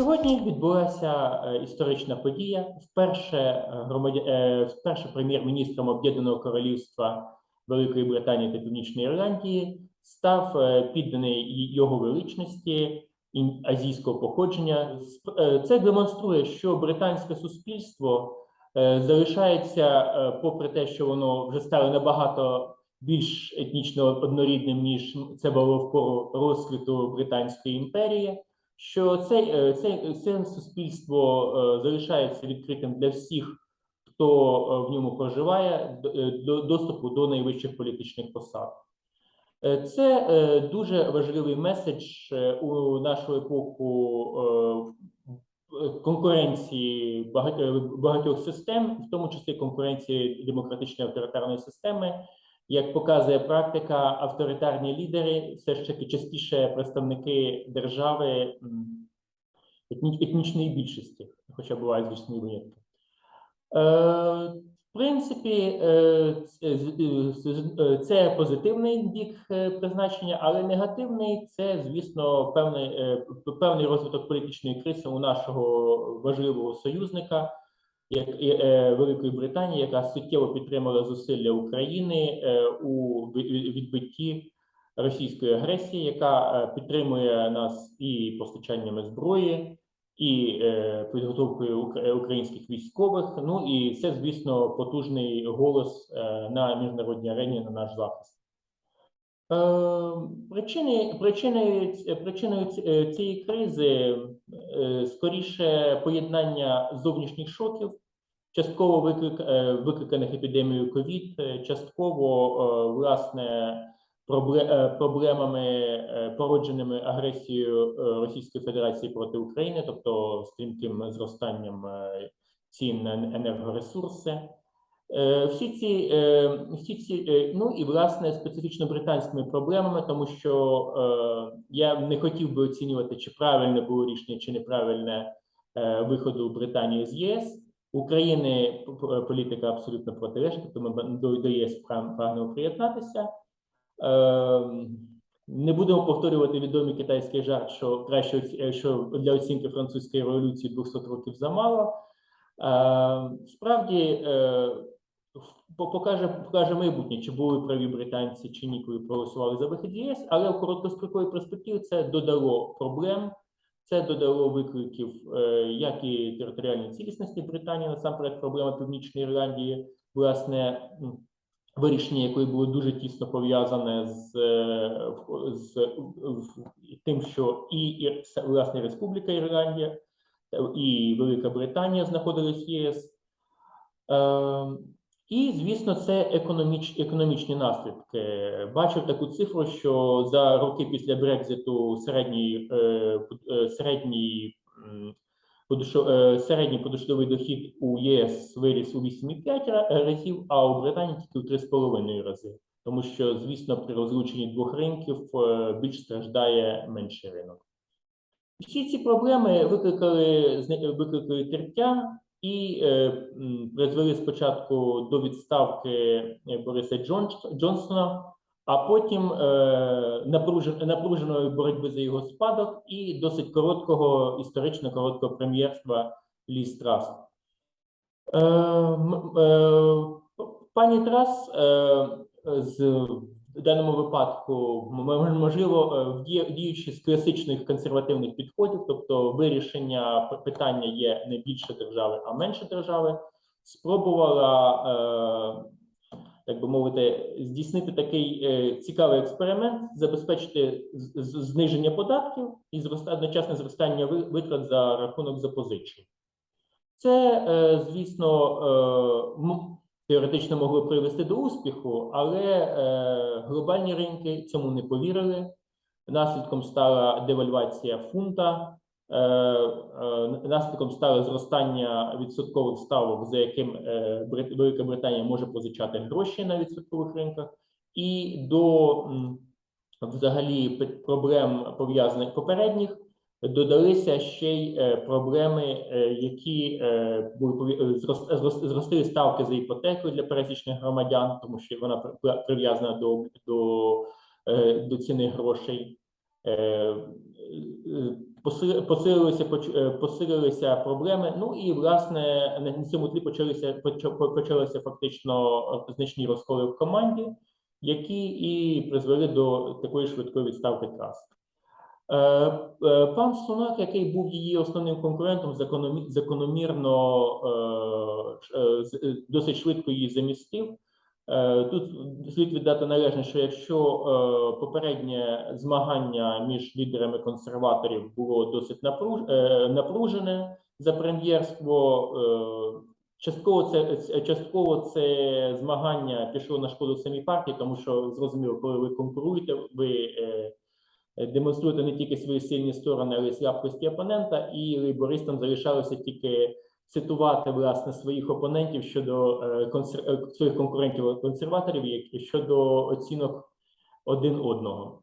Сьогодні відбулася е, історична подія. Вперше, е, громадя... е, вперше прем'єр-міністром Об'єднаного Королівства Великої Британії та Північної Ірландії став підданий його величності азійського походження. Це демонструє, що британське суспільство залишається, попри те, що воно вже стало набагато більш етнічно однорідним, ніж це було в пору розквіту Британської імперії що це, це, це суспільство е, залишається відкритим для всіх, хто е, в ньому проживає, е, до доступу до найвищих політичних посад. Це дуже важливий меседж у нашу епоху конкуренції багатьох систем, в тому числі конкуренції демократичної авторитарної системи. Як показує практика, авторитарні лідери все ж таки частіше представники держави етні- етнічної більшості, хоча бувають звісно винятки. Е, в принципі, е, е, це позитивний бік призначення, але негативний це, звісно, певний, певний розвиток політичної кризи у нашого важливого союзника, Великої Британії, яка суттєво підтримала зусилля України е, у відбитті російської агресії, яка е, підтримує нас і постачаннями зброї, і е, підготовкою українських військових. Ну і це, звісно, потужний голос е, на міжнародній арені на наш захист. Е, Причини, причини, причиною ці- е, цієї кризи е, скоріше поєднання зовнішніх шоків, частково виклик, е, викликаних епідемією ковід, е, частково е, власне е, проблемами, е, породженими агресією е, Російської Федерації проти України, тобто стрімким зростанням е, цін на енергоресурси. Е, Всі ці, е, всі ці, е, ну і власне специфічно британськими проблемами, тому що я не хотів би оцінювати, чи правильне було рішення, чи неправильне виходу Британії з ЄС. України політика абсолютно протилежна, б- до, до ЄС прагнемо приєднатися. Е, не будемо повторювати відомий китайський жарт, що краще що для оцінки французької революції 200 років замало. Е, Справді покаже, покаже майбутнє, чи були праві британці чи ні, коли проголосували за вихід ЄС, але в короткостроковій перспективі це додало проблем, це додало викликів, е, як і територіальній цілісності Британії, насамперед проблема Північної Ірландії, власне, вирішення якої було дуже тісно пов'язане з, е, з тим, що і, власне Республіка Ірландія і Велика Британія знаходились в ЄС. І, звісно, це економіч, економічні наслідки. Бачив таку цифру, що за роки після Брекзиту середній, е, е, середній, е, середній подушковий дохід у ЄС виріс у 8,5 ра- разів, а у Британії тільки у 3,5 рази. Тому що, звісно, при розлученні двох ринків більш страждає менший ринок. Всі ці проблеми викликали, викликали тертя і е, призвели спочатку до відставки е, Бориса Джонс- Джонсона, а потім е, напружен- напруженої боротьби за його спадок і досить короткого, історично короткого прем'єрства Ліз Трас. Е, е, пані Трас е, з даному випадку можливо е, діючи з класичних консервативних підходів, тобто вирішення питання є не більше держави, а менше держави, спробувала, е, так би мовити, здійснити такий е, цікавий експеримент, забезпечити зниження податків і одночасне зростання ви- витрат за рахунок запозичень. Це, звісно, теоретично могло привести до успіху, але е, глобальні ринки цьому не повірили. Наслідком стала девальвація фунта, е, е, наслідком стало зростання відсоткових ставок, за яким е, Велика Британія може позичати гроші на відсоткових ринках, і до взагалі проблем пов'язаних попередніх додалися ще й е, проблеми, е, які е, були пов'я- зрос- зрос- зростили ставки за іпотеку для пересічних громадян, тому що вона при- при- прив'язана до, до, до ціни грошей. поси- посилилися, посилилися проблеми. Ну і власне на цьому тлі почалися почалися фактично значні розколи в команді, які і призвели до такої швидкої відставки трас. Е, е, Пан Сунак, який був її основним конкурентом, закономі- закономірно е, досить швидко її замістив. Тут слід віддати належне, що якщо попереднє змагання між лідерами консерваторів було досить напружене за прем'єрство, частково це частково це змагання пішло на шкоду самій партії, тому що зрозуміло, коли ви конкуруєте, ви демонструєте не тільки свої сильні сторони, але й слабкості опонента, і лейбористам залишалося тільки цитувати власне своїх опонентів щодо е, консер... е, своїх конкурентів консерваторів, які щодо оцінок один одного.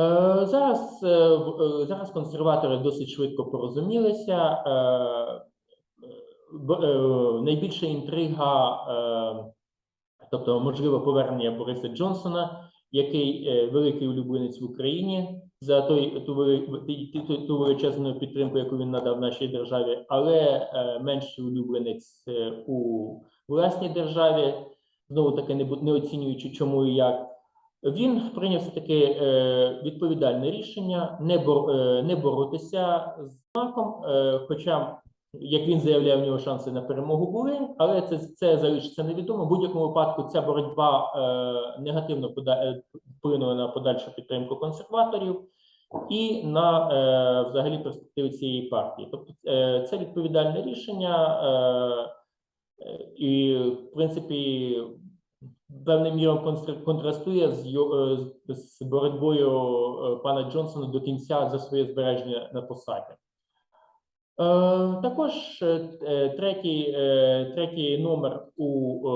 Е, Зараз, е, е, зараз консерватори досить швидко порозумілися. Е, е, Найбільша інтрига, е, тобто можливе повернення Бориса Джонсона, який е, великий улюбленець в Україні за той ту, ту, величезну підтримку, яку він надав нашій державі, але е, менший улюбленець е, у власній державі, знову таки не, не оцінюючи чому і як. Він прийняв все таки е, відповідальне рішення не, бор, не боротися з знаком, хоча, як він заявляє, в нього шанси на перемогу були, але це, це залишиться невідомо. В будь-якому випадку ця боротьба е, негативно е, вплинула на подальшу підтримку консерваторів і на е, взагалі перспективи цієї партії. Тобто, е, це відповідальне рішення, е, е, і в принципі певним міром контрастує з, е, з з боротьбою пана Джонсона до кінця за своє збереження на посаді. Е, Також е, е, третій, третій номер у,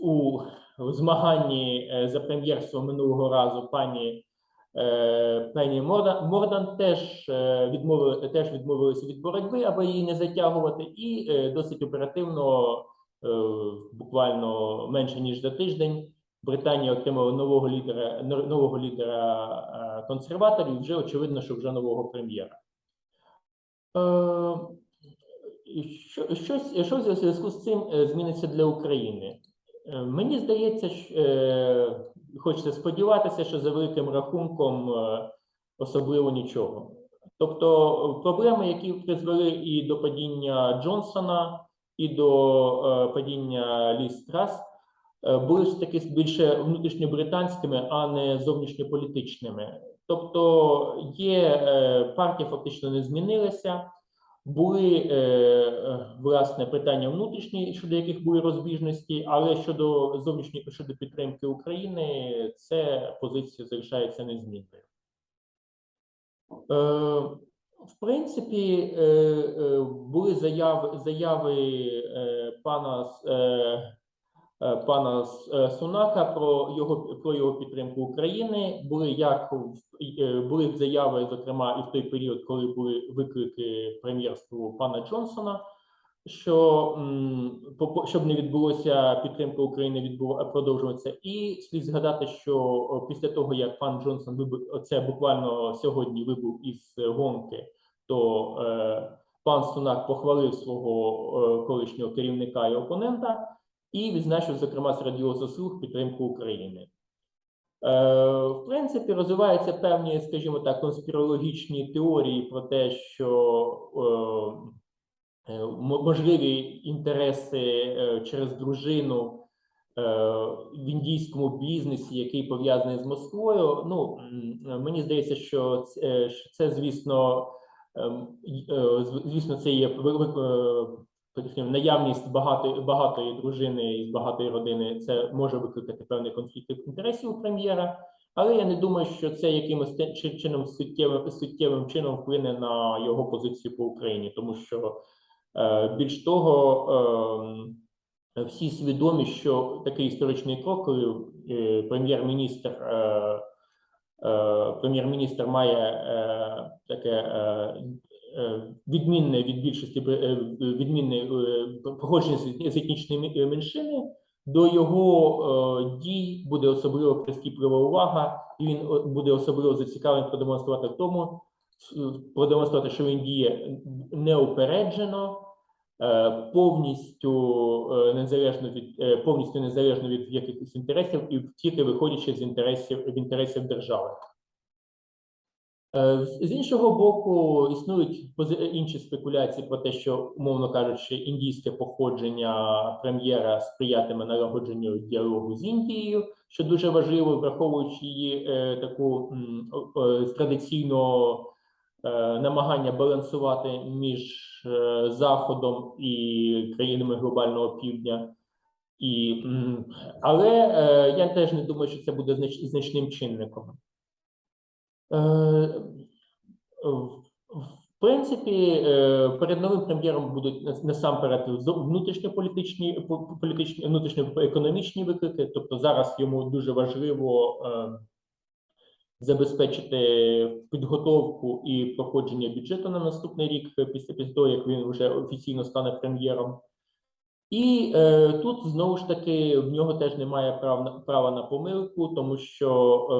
у змаганні за прем'єрство минулого разу пані пані Мордан, теж відмовили теж відмовилися від боротьби, аби її не затягувати, і досить оперативно, буквально менше ніж за тиждень, Британія отримала нового лідера но- нового лідера е, консерваторів. Вже очевидно, що вже нового прем'єра. Е, що, щось, що в зв'язку з цим е, зміниться для України? Мені здається, що, хочеться сподіватися, що за великим рахунком особливо нічого. Тобто проблеми, які призвели і до падіння Джонсона, і до падіння Ліс Трас, е, були ж таки більше внутрішньобританськими, а не зовнішньополітичними. Тобто є е, партія фактично не змінилася. Були е, е, власне питання внутрішні, щодо яких були розбіжності, але щодо зовнішньої щодо підтримки України, це позиція залишається незмінною. Е, в принципі, е, е, були заяви, заяви е, пана е, е, пана е, Сунака про його про його підтримку України. Були як е, були заяви, зокрема, і в той період, коли були виклики прем'єрству пана Джонсона. Що щоб не відбулося підтримка України, відбула продовжуватися, і слід згадати, що після того як пан Джонсон вибув, оце буквально сьогодні вибув із гонки, то е, пан Сунак похвалив свого е, колишнього керівника і опонента і відзначив, зокрема, серед його заслуг підтримку України. Е, В принципі, розвиваються певні, скажімо так, конспірологічні теорії про те, що е, е, можливі інтереси через дружину в індійському бізнесі, який пов'язаний з Москвою. Ну мені здається, що це, звісно, ем, звісно, це є е, скажімо, наявність багатої багатої дружини і багатої родини. Це може викликати певний конфлікт інтересів у прем'єра. Але я не думаю, що це якимось чином суттєвим суттєвим чином вплине на його позицію по Україні, тому що е, більш того, ем, всі свідомі, що такий історичний крок, коли е, прем'єр-міністр е, е, прем'єр-міністр має е, таке е, е, відмінне від більшості е, відмінне е, походження з етнічної меншини, До його е, дій буде особливо прискіплива увага, і він буде особливо зацікавлений продемонструвати в тому, продемонструвати, що він діє неупереджено, е, повністю е, незалежно від е, повністю незалежно від якихось інтересів і тільки виходячи з інтересів в інтересів держави. Е, З іншого боку, існують інші спекуляції про те, що, умовно кажучи, індійське походження прем'єра сприятиме налагодженню діалогу з Індією, що дуже важливо, враховуючи її е, таку традиційно е, намагання балансувати між Заходом і країнами глобального півдня. І, але я теж не думаю, що це буде знач- значним чинником. Е, в- принципі, е, перед новим прем'єром будуть насамперед внутрішньополітичні політичні, внутрішньоекономічні виклики. Тобто зараз йому дуже важливо е, забезпечити підготовку і проходження бюджету на наступний рік після того, як він вже офіційно стане прем'єром. І е, тут знову ж таки в нього теж немає прав на права на помилку, тому що е,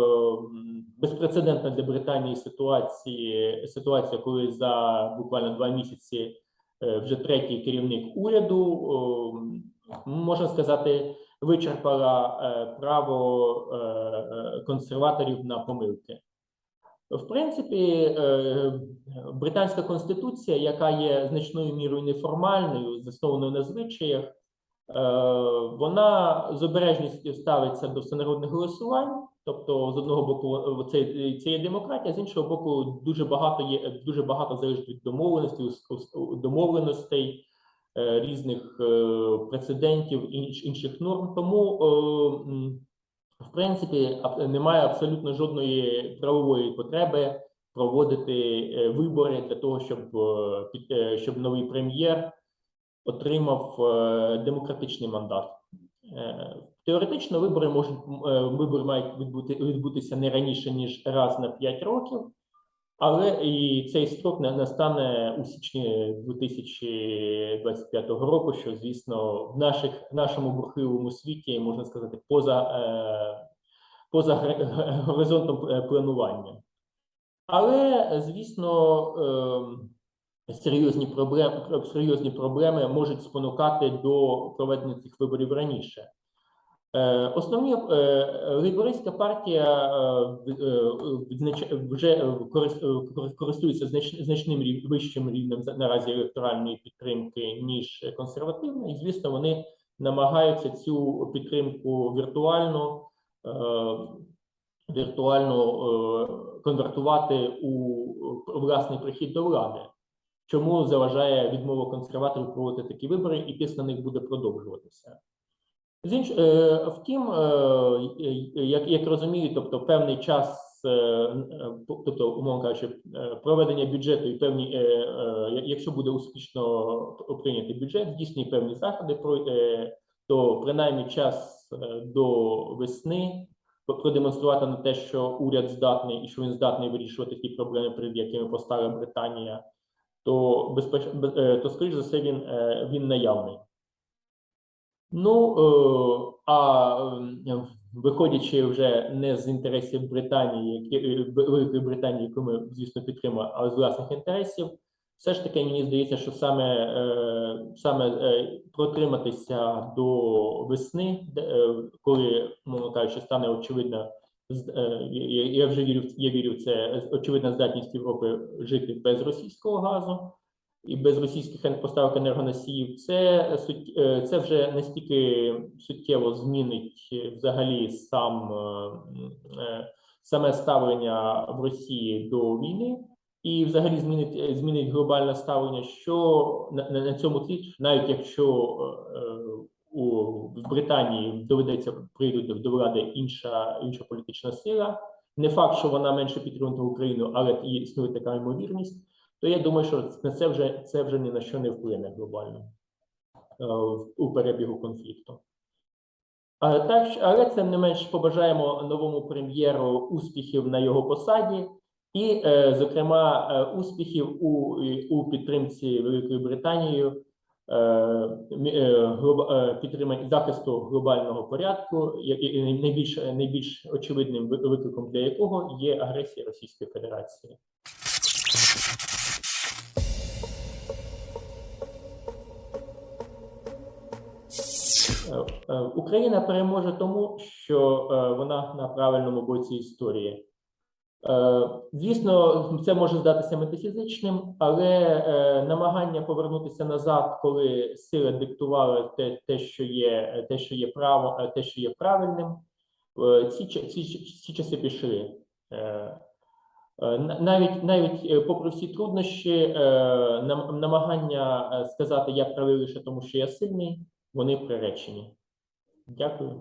безпрецедентна для Британії ситуації ситуація, коли за буквально два місяці е, вже третій керівник уряду е, можна сказати вичерпала е, право е, е, консерваторів на помилки. В принципі, е, британська конституція, яка є значною мірою неформальною, заснованою на звичаях, е, вона з обережністю ставиться до всенародних голосувань. Тобто, з одного боку, це, це є демократія, з іншого боку, дуже багато є дуже багато залежить від домовленостей, домовленостей різних е, прецедентів інших норм. Тому в принципі, немає абсолютно жодної правової потреби проводити е, вибори для того, щоб, е, е, щоб новий прем'єр отримав демократичний мандат. Теоретично вибори можуть вибори мають відбути, відбутися не раніше ніж раз на 5 років, але і цей строк не настане у січні 2025 року, що звісно в наших нашому бурхливому світі можна сказати поза, е, поза горизонтом планування. Але звісно, е, серйозні проблеми, серйозні проблеми можуть спонукати до проведення цих виборів раніше. Е, Основні е, лейбористська партія е, вже корис- кор- користується значним вищим рівнем наразі електоральної підтримки, ніж консервативна, і звісно, вони намагаються цю підтримку віртуально, віртуально конвертувати у власний прихід до влади. Чому заважає відмова консерваторів проводити такі вибори, і тиск на них буде продовжуватися. З інш... е, втім, е, е, як, як розумію, тобто певний час, тобто, умовно кажучи, проведення бюджету і певні, якщо буде успішно прийнятий бюджет, здійснює певні заходи, то принаймні час до весни продемонструвати на те, що уряд здатний і що він здатний вирішувати ті проблеми, перед якими постала Британія, то безпеч... то скоріш за все він, він наявний. Ну, е, а ем, виходячи вже не з інтересів Британії, які е, Великої Британії, яку ми, звісно, підтримуємо, а з власних інтересів, все ж таки мені здається, що саме, е, саме е, протриматися до весни, е, коли, мовно кажучи, стане очевидно, е, я вже вірю, я вірю в це очевидна здатність Європи жити без російського газу і без російських поставок енергоносіїв, це суть- е, це вже настільки суттєво змінить е, взагалі сам е, е, саме ставлення в Росії до війни, і взагалі змінить е, змінить глобальне ставлення, що на, на цьому тлі, навіть якщо е, е, у в Британії доведеться прийдуть до, до влади інша інша політична сила. Не факт, що вона менше підтримує Україну, але і існує така ймовірність то я думаю, що на це вже це вже ні на що не вплине глобально е, у перебігу конфлікту. Так, але тим не менш побажаємо новому прем'єру успіхів на його посаді, і, е, зокрема, е, успіхів у, у підтримці Великою Британією підтримання захисту глобального порядку, найбільш найбільш очевидним викликом для якого є агресія Російської Федерації. Україна переможе тому, що е, вона на правильному боці історії. Е, Звісно, це може здатися метафізичним, але е, намагання повернутися назад, коли сили диктували те, те, що є, те, що є право, е, те, що є правильним, е, ці, ці, ці часи пішли. Е, е, на- Навіть навіть е, попри всі труднощі, е, намагання е, сказати я правий лише тому, що я сильний, вони приречені. Дякую.